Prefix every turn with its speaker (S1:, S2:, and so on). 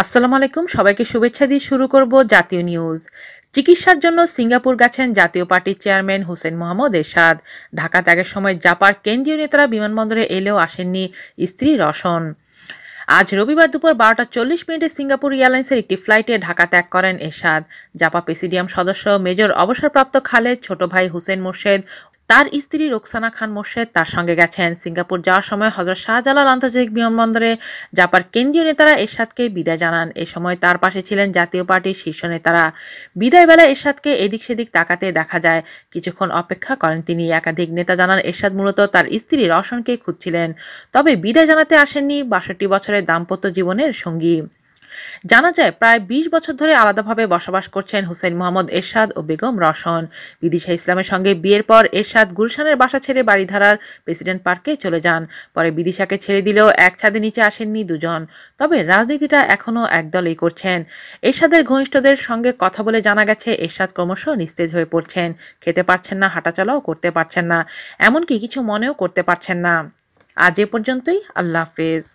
S1: আসসালামু আলাইকুম, সবাইকে শুভেচ্ছা দিয়ে শুরু করব জাতীয় নিউজ। চিকিৎসার জন্য সিঙ্গাপুর গেছেন জাতীয় পার্টির চেয়ারম্যান হোসেন মোহাম্মদ এরশাদ। ঢাকা ত্যাগের সময় জাপার কেন্দ্রীয় নেতারা বিমানবন্দরে এলেও আসেননি স্ত্রী রসন আজ রবিবার দুপুর বারোটা চল্লিশ মিনিটে সিঙ্গাপুর এয়ারলাইন্সের একটি ফ্লাইটে ঢাকা ত্যাগ করেন এরশাদ। জাপা প্রেসিডিয়াম সদস্য মেজর অবসরপ্রাপ্ত খালেদ, ছোট ভাই হুসেন মোর্শেদ তার স্ত্রী রোকসানা খান মোর্শেদ তার সঙ্গে গেছেন। সিঙ্গাপুর যাওয়ার সময় হজরত শাহজালাল আন্তর্জাতিক বিমানবন্দরে জাপার কেন্দ্রীয় নেতারা এরশাদকে বিদায় জানান। এ সময় তার পাশে ছিলেন জাতীয় পার্টির শীর্ষ নেতারা। বিদায় বেলা এরশাদকে এদিক সেদিক তাকাতে দেখা যায়। কিছুক্ষণ অপেক্ষা করেন তিনি। একাধিক নেতা জানান এরশাদ মূলত তার স্ত্রী রওশনকে খুঁজছিলেন। তবে বিদায় জানাতে আসেননি। বাষট্টি বছরের দাম্পত্য জীবনের সঙ্গী। জানা যায়, প্রায় ২০ বছর ধরে আলাদাভাবে বসবাস করছেন হুসেন মোহাম্মদ এরশাদ ও বেগম রশন। বিদিশা ইসলামের সঙ্গে বিয়ের পর এরশাদ গুলশানের বাসা ছেড়ে বাড়িধারার প্রেসিডেন্ট পার্কে চলে যান। পরে বিদিশাকে ছেড়ে দিলেও এক ছাদের নিচে আসেননি দুজন। তবে রাজনীতিটা এখনও একদলই করছেন। এরশাদের ঘনিষ্ঠদের সঙ্গে কথা বলে জানা গেছে, এরশাদ ক্রমশ নিস্তেজ হয়ে পড়ছেন। খেতে পারছেন না, হাঁটাচলাও করতে পারছেন না। এমনকি কিছু মনেও করতে পারছেন না। আজ এ পর্যন্তই, আল্লাহ হাফেজ।